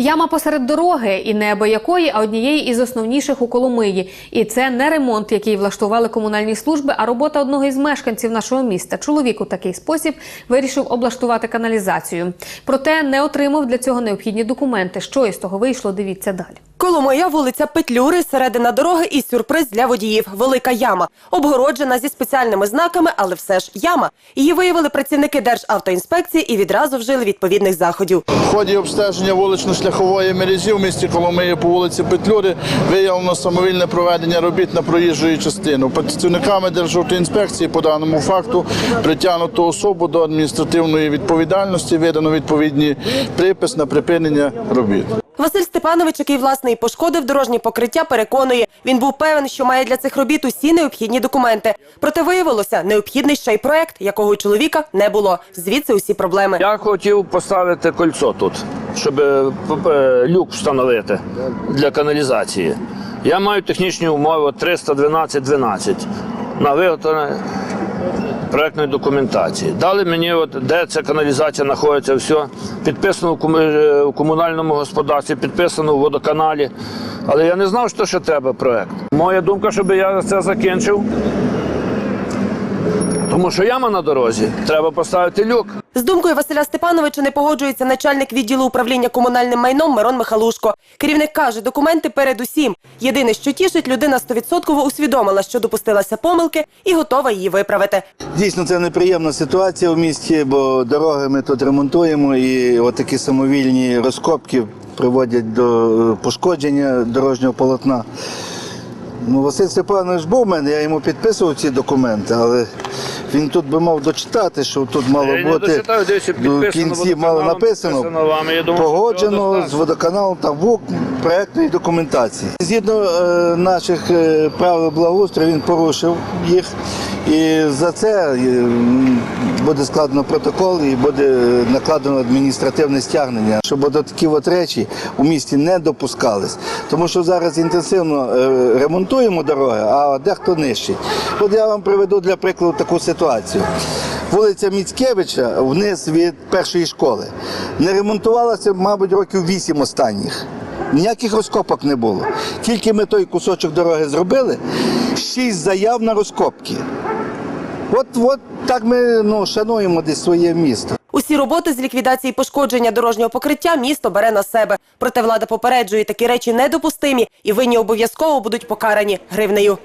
Яма посеред дороги і небо якої, а однієї із основніших у Коломиї. І це не ремонт, який влаштували комунальні служби, а робота одного із мешканців нашого міста. Чоловік у такий спосіб вирішив облаштувати каналізацію. Проте не отримав для цього необхідні документи. Що із того вийшло? Дивіться далі. Коломия, вулиця Петлюри, середина дороги і сюрприз для водіїв. Велика яма. Обгороджена зі спеціальними знаками, але все ж яма. Її виявили працівники Державтоінспекції і відразу вжили відповідних заходів. В ході обстеження вулично-шляхової мережі в місті Коломиї по вулиці Петлюри виявлено самовільне проведення робіт на проїжджої частину. Працівниками Державтоінспекції по даному факту притягнуто особу до адміністративної відповідальності, видано відповідний припис на припинення робіт. Василь Степанович, який власне і пошкодив дорожнє покриття, переконує, він був певен, що має для цих робіт усі необхідні документи. Проте виявилося, необхідний ще й проект, якого у чоловіка не було. Звідси усі проблеми. Я хотів поставити кольцо тут, щоб е, е, люк встановити для каналізації. Я маю технічні умови 312-12 на виготовлення проектної документації. Дали мені, от, де ця каналізація знаходиться, все. Підписано е, в комунальному господарстві, підписано в водоканалі. Але я не знав, що ще треба проект. Моя думка, щоб я це закінчив. Тому що яма на дорозі, треба поставити люк. З думкою Василя Степановича не погоджується начальник відділу управління комунальним майном Мирон Михалушко. Керівник каже, документи передусім. Єдине, що тішить, людина стовідсотково усвідомила, що допустилася помилки і готова її виправити. Дійсно, це неприємна ситуація в місті, бо дороги ми тут ремонтуємо, і отакі самовільні розкопки приводять до е, пошкодження дорожнього полотна. Ну, Василь Степанович був у мене, я йому підписував ці документи, але він тут би мав дочитати, що тут мало Я не бути дочитав, дивіться, в підписано кінці мало водоканалом, написано, підписано вами. Я що погоджено з водоканалом та ВУК проектної документації. Згідно е, наших е, правил благоустрою, він порушив їх. І за це е, м, буде складено протокол і буде накладено адміністративне стягнення, щоб до такі от речі у місті не допускались. Тому що зараз інтенсивно е, ремонтуємо дороги, а дехто нищить. От я вам приведу для прикладу таку ситуацію. Вулиця Міцкевича вниз від першої школи. Не ремонтувалася, мабуть, років вісім останніх. Ніяких розкопок не було. Тільки ми той кусочок дороги зробили, шість заяв на розкопки. От, от так ми ну, шануємо десь своє місто. Усі роботи з ліквідації пошкодження дорожнього покриття місто бере на себе. Проте влада попереджує, такі речі недопустимі і винні обов'язково будуть покарані гривнею.